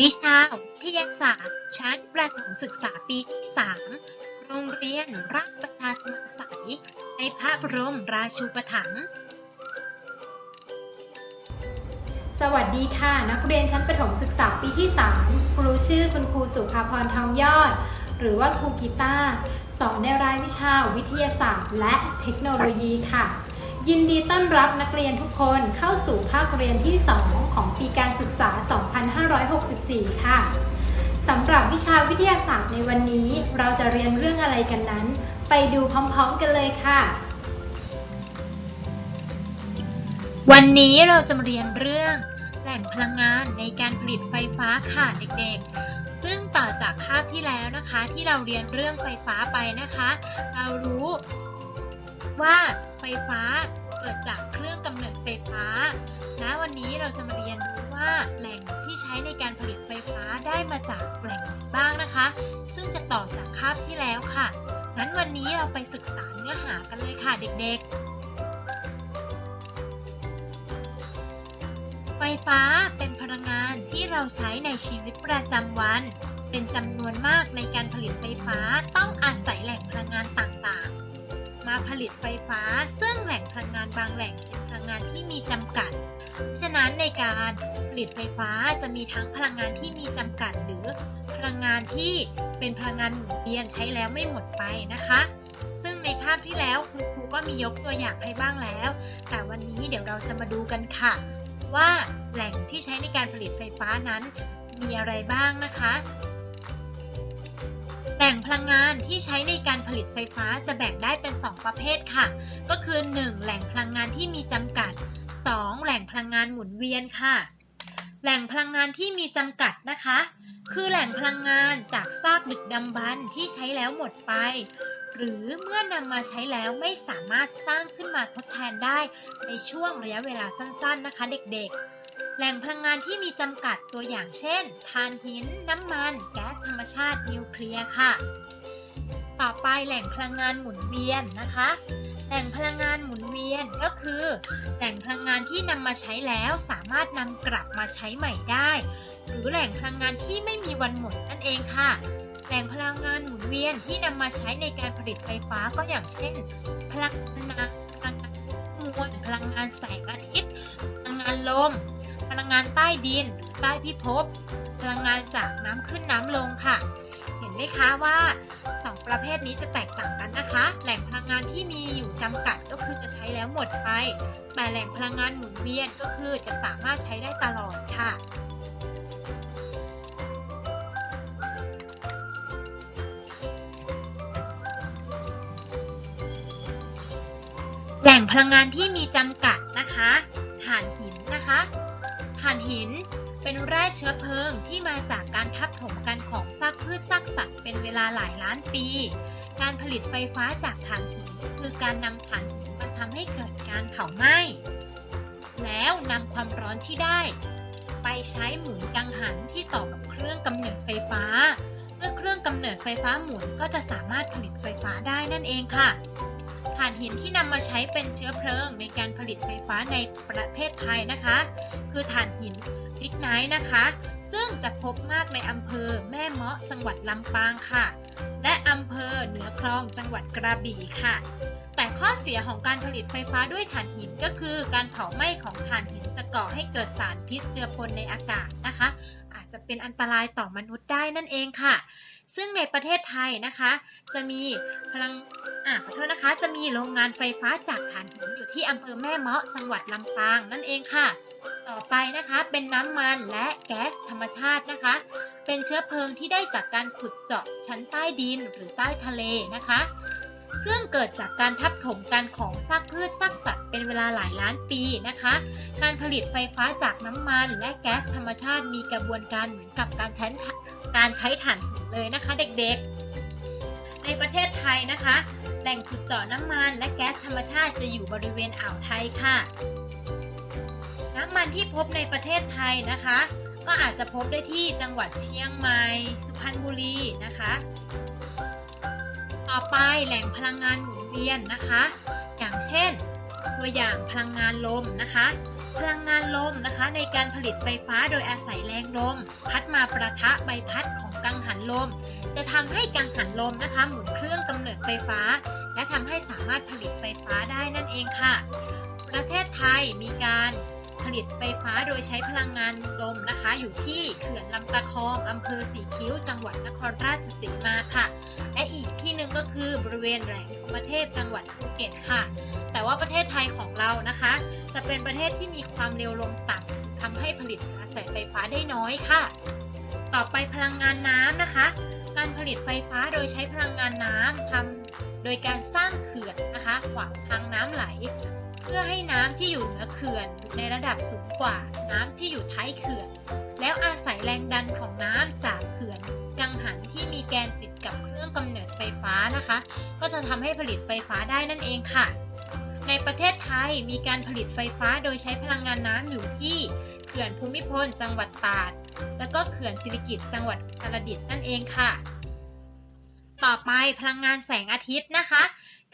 วิชาวิทยาศาสตร์ ชั้นประถมศึกษาปีที่ 3 โรงเรียนราชประชาสมาสัย ในพระบรมราชูปถัมภ์สวัสดีค่ะ นักเรียนชั้นประถมศึกษาปีที่ 3 ครูชื่อคุณครูสุภาพรทองยอด หรือว่าครูกีตาร์สอนในรายวิชาวิทยาศาสตร์ และเทคโนโลยีค่ะ ยินดีต้อนรับนักเรียนทุกคนเข้าสู่ภาคเรียนที่ 2 ของปีการศึกษา 2564 ค่ะ สำหรับวิชาวิทยาศาสตร์ในวันนี้ เราจะเรียนเรื่องอะไรกันนั้น ไปดูพร้อมๆกันเลยค่ะ วันนี้เราจะมาเรียนเรื่อง แหล่งพลังงานในการผลิตไฟฟ้าค่ะเด็กๆ ซึ่งต่อจากคาบที่แล้วนะคะ ที่เราเรียนเรื่องไฟฟ้าไปนะคะ เรารู้ ว่าไฟฟ้าเกิดจากเครื่องกำเนิดไฟฟ้าและวันนี้เราจะมาเรียนรู้ว่าแหล่งที่ใช้ในการผลิตไฟฟ้าได้มาจากแหล่งไหนบ้างนะคะ ซึ่งจะต่อจากคาบที่แล้วค่ะงั้นวันนี้เราไปศึกษาเนื้อหากันเลยค่ะเด็กๆไฟฟ้าเป็นพลังงานที่เราใช้ในชีวิตประจำวัน เป็นจำนวนมากในการผลิตไฟฟ้าต้องอาศัยแหล่งพลังงานต่างๆ มาผลิตไฟฟ้า ซึ่งแหล่งพลังงานบางแหล่งเป็นพลังงานที่มีจำกัดเพราะฉะนั้นในการผลิตไฟฟ้าจะมีทั้งพลังงานที่มีจำกัด หรือพลังงานที่เป็นพลังงานหมุนเวียนใช้แล้วไม่หมดไปนะคะ ซึ่งในคาบที่แล้วคุณครูก็มียกตัวอย่างให้บ้างแล้ว แต่วันนี้เดี๋ยวเราจะมาดูกันค่ะ ว่าแหล่งที่ใช้ในการผลิตไฟฟ้านั้นมีอะไรบ้างนะคะ แหล่งพลังงานที่ใช้ในการผลิตไฟฟ้าจะแบ่งได้เป็น 2 ประเภทค่ะ ก็คือ 1. แหล่งพลังงานที่มีจำกัด 2. แหล่งพลังงานหมุนเวียนค่ะ แหล่งพลังงานที่มีจำกัดนะคะ คือแหล่งพลังงานจากซากดึกดำบรรพ์ที่ใช้แล้วหมดไป หรือเมื่อนำมาใช้แล้วไม่สามารถสร้างขึ้นมาทดแทนได้ในช่วงระยะเวลาสั้น ๆ นะคะ เด็กๆ แหล่งพลังงานที่มีจำกัดตัวอย่างเช่นถ่านหิน น้ำมัน แก๊สธรรมชาตินิวเคลียร์ค่ะ ต่อไปแหล่งพลังงานหมุนเวียนนะคะ แหล่งพลังงานหมุนเวียนก็คือ แหล่งพลังงานที่นำมาใช้แล้วสามารถนำกลับมาใช้ใหม่ได้ หรือแหล่งพลังงานที่ไม่มีวันหมดนั่นเองค่ะ แหล่งพลังงานหมุนเวียนที่นำมาใช้ในการผลิตไฟฟ้าก็อย่างเช่น พลังงานพลังงานมวลพลังงานแสงอาทิตย์ พลังงานลม ลังงานใต้ดินหรือใต้พิภพ พลังงานจากน้ำขึ้นน้ำลงค่ะ เห็นไหมคะว่าสองประเภทนี้จะแตกต่างกันนะคะ แหล่งพลังงานที่มีอยู่จำกัดก็คือจะใช้แล้วหมดไป แต่แหล่งพลังงานหมุนเวียนก็คือจะสามารถใช้ได้ตลอดค่ะแหล่งพลังงานที่มีจำกัดนะคะ ถ่านหินนะคะ ถ่านหินเป็นแร่เชื้อเพลิงที่มาจากการทับถมกันของซากพืชซากสัตว์เป็นเวลาหลายล้านปี การผลิตไฟฟ้าจากถ่านหินคือการนำถ่านหินมาทำให้เกิดการเผาไหม้ แล้วนำความร้อนที่ได้ ไปใช้หมุนกังหันที่ต่อกับเครื่องกำเนิดไฟฟ้า เมื่อเครื่องกำเนิดไฟฟ้าหมุนก็จะสามารถผลิตไฟฟ้าได้นั่นเองค่ะานหินที่นำมาใช้เป็นเชื้อเพลิงในการผลิตไฟฟ้าในประเทศไทยนะคะ คือถ่านหินลิกไนท์นะคะ ซึ่งจะพบมากในอำเภอแม่เมาะจังหวัดลำปางค่ะ และอำเภอเหนือคลองจังหวัดกระบี่ค่ะ แต่ข้อเสียของการผลิตไฟฟ้าด้วยถ่านหินก็คือการเผาไหม้ของถ่านหินจะก่อให้เกิดสารพิษเจือปนในอากาศนะคะ อาจจะเป็นอันตรายต่อมนุษย์ได้นั่นเองค่ะ ซึ่งในประเทศไทยนะคะ จะมีพลังอ่าขอโทษนะคะ จะมีโรงงานไฟฟ้าจากถ่านหินอยู่ที่อำเภอแม่เมาะจังหวัดลำปางนั่นเองค่ะ ต่อไปนะคะเป็นน้ำมันและแก๊สธรรมชาตินะคะ เป็นเชื้อเพลิงที่ได้จากการขุดเจาะชั้นใต้ดินหรือใต้ทะเลนะคะ ซึ่งเกิดจากการทับถมกันของซากพืชซากสัตว์เป็นเวลาหลายล้านปีนะคะ การผลิตไฟฟ้าจากน้ำมันและแก๊สธรรมชาติมีกระบวนการเหมือนกับการใช้ การใช้ถ่านหินเลยนะคะเด็กๆ ในประเทศไทยนะคะ แหล่งขุดเจาะน้ำมันและแก๊สธรรมชาติจะอยู่บริเวณอ่าวไทยค่ะ น้ำมันที่พบในประเทศไทยนะคะ ก็อาจจะพบได้ที่จังหวัดเชียงใหม่ สุพรรณบุรีนะคะ ต่อไปแหล่งพลังงานหมุนเวียนนะคะ อย่างเช่น ตัวอย่างพลังงานลมนะคะ พลังงานลมนะคะในการผลิตไฟฟ้าโดยอาศัยแรงลม พัดมาประทะใบพัดของกังหันลม จะทำให้กังหันลมนะคะหมุนเครื่องกำเนิดไฟฟ้า และทำให้สามารถผลิตไฟฟ้าได้นั่นเองค่ะ ประเทศไทยมีการผลิตไฟฟ้าโดยใช้พลังงานลมนะคะ อยู่ที่เขื่อนลำตะคองอำเภอสีคิ้ว จังหวัดนครราชสีมาค่ะ และอีกที่หนึ่งก็คือบริเวณแหลมพรหมเทพจังหวัดภูเก็ตค่ะ แต่ว่าประเทศไทยของเรานะคะ จะเป็นประเทศที่มีความเร็วลมต่ำทำให้ผลิตกระแสไฟฟ้าได้น้อยค่ะ ต่อไปพลังงานน้ำนะคะ การผลิตไฟฟ้าโดยใช้พลังงานน้ำทำโดยการสร้างเขื่อนนะคะขวางทางน้ำไหล เพื่อให้น้ำที่อยู่เหนือเขื่อนในระดับสูงกว่าน้ำที่อยู่ท้ายเขื่อน แล้วอาศัยแรงดันของน้ำจากเขื่อนกังหันที่มีแกนติดกับเครื่องกำเนิดไฟฟ้านะคะ ก็จะทำให้ผลิตไฟฟ้าได้นั่นเองค่ะ ในประเทศไทยมีการผลิตไฟฟ้าโดยใช้พลังงานน้ำอยู่ที่เขื่อนภูมิพลจังหวัดตราด แล้วก็เขื่อนสิริกิติ์จังหวัดอุตรดิตถ์นั่นเองค่ะ ต่อไปพลังงานแสงอาทิตย์นะคะ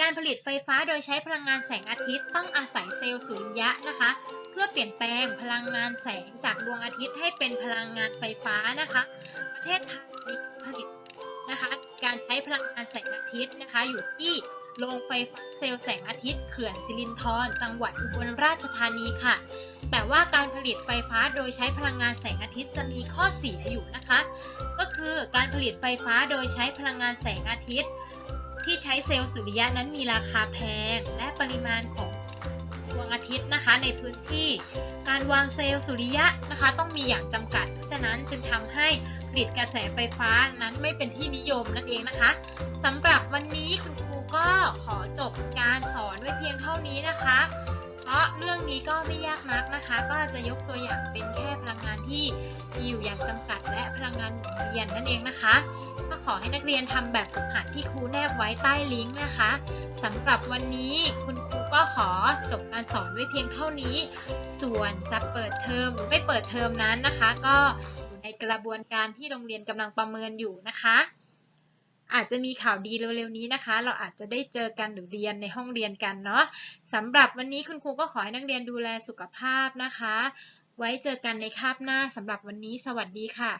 การผลิตไฟฟ้าโดยใช้พลังงานแสงอาทิตย์ต้องอาศัยเซลล์สุริยะนะคะ เพื่อเปลี่ยนแปลงพลังงานแสงจากดวงอาทิตย์ให้เป็นพลังงานไฟฟ้านะคะ ประเทศไทยมีการผลิตนะคะ การใช้พลังงานแสงอาทิตย์นะคะอยู่ที่ โรงไฟฟ้าเซลล์แสงอาทิตย์เขื่อนสิรินธรจังหวัดอุบลราชธานีค่ะ แต่ว่าการผลิตไฟฟ้าโดยใช้พลังงานแสงอาทิตย์จะมีข้อเสียอยู่นะคะ ก็คือการผลิตไฟฟ้าโดยใช้พลังงานแสงอาทิตย์ ที่ใช้เซลล์สุริยะนั้นมีราคาแพง และปริมาณของดวงอาทิตย์นะคะในพื้นที่ การวางเซลล์สุริยะนะคะ ต้องมีอย่างจำกัดเพราะฉะนั้นจึงทำให้ ผลิตกระแสไฟฟ้านั้นไม่เป็นที่นิยมนั่นเองนะคะสำหรับวันนี้คุณครูก็ขอจบการสอนไว้เพียงเท่านี้นะคะ เพราะเรื่องนี้ก็ไม่ยากนักนะคะ ก็จะยกตัวอย่างเป็นแค่พลังงานที่มีอยู่อย่างจำกัดและพลังงานหมุนเวียนนั่นเองนะคะก็ขอให้นักเรียนทำแบบฝึกหัดที่ครูแนบไว้ใต้ลิงก์นะคะสำหรับวันนี้คุณครูก็ขอจบการสอนไว้เพียงเท่านี้ ส่วนจะเปิดเทอมหรือไม่เปิดเทอมนั้นนะคะ ก็ กระบวนการที่โรงเรียนกำลังประเมินอยู่นะคะ อาจจะมีข่าวดีเร็วๆนี้นะคะ เราอาจจะได้เจอกันหรือเรียนในห้องเรียนกันเนาะสำหรับวันนี้คุณครูก็ขอให้นักเรียนดูแลสุขภาพนะคะ ไว้เจอกันในคาบหน้าสำหรับวันนี้ สวัสดีค่ะ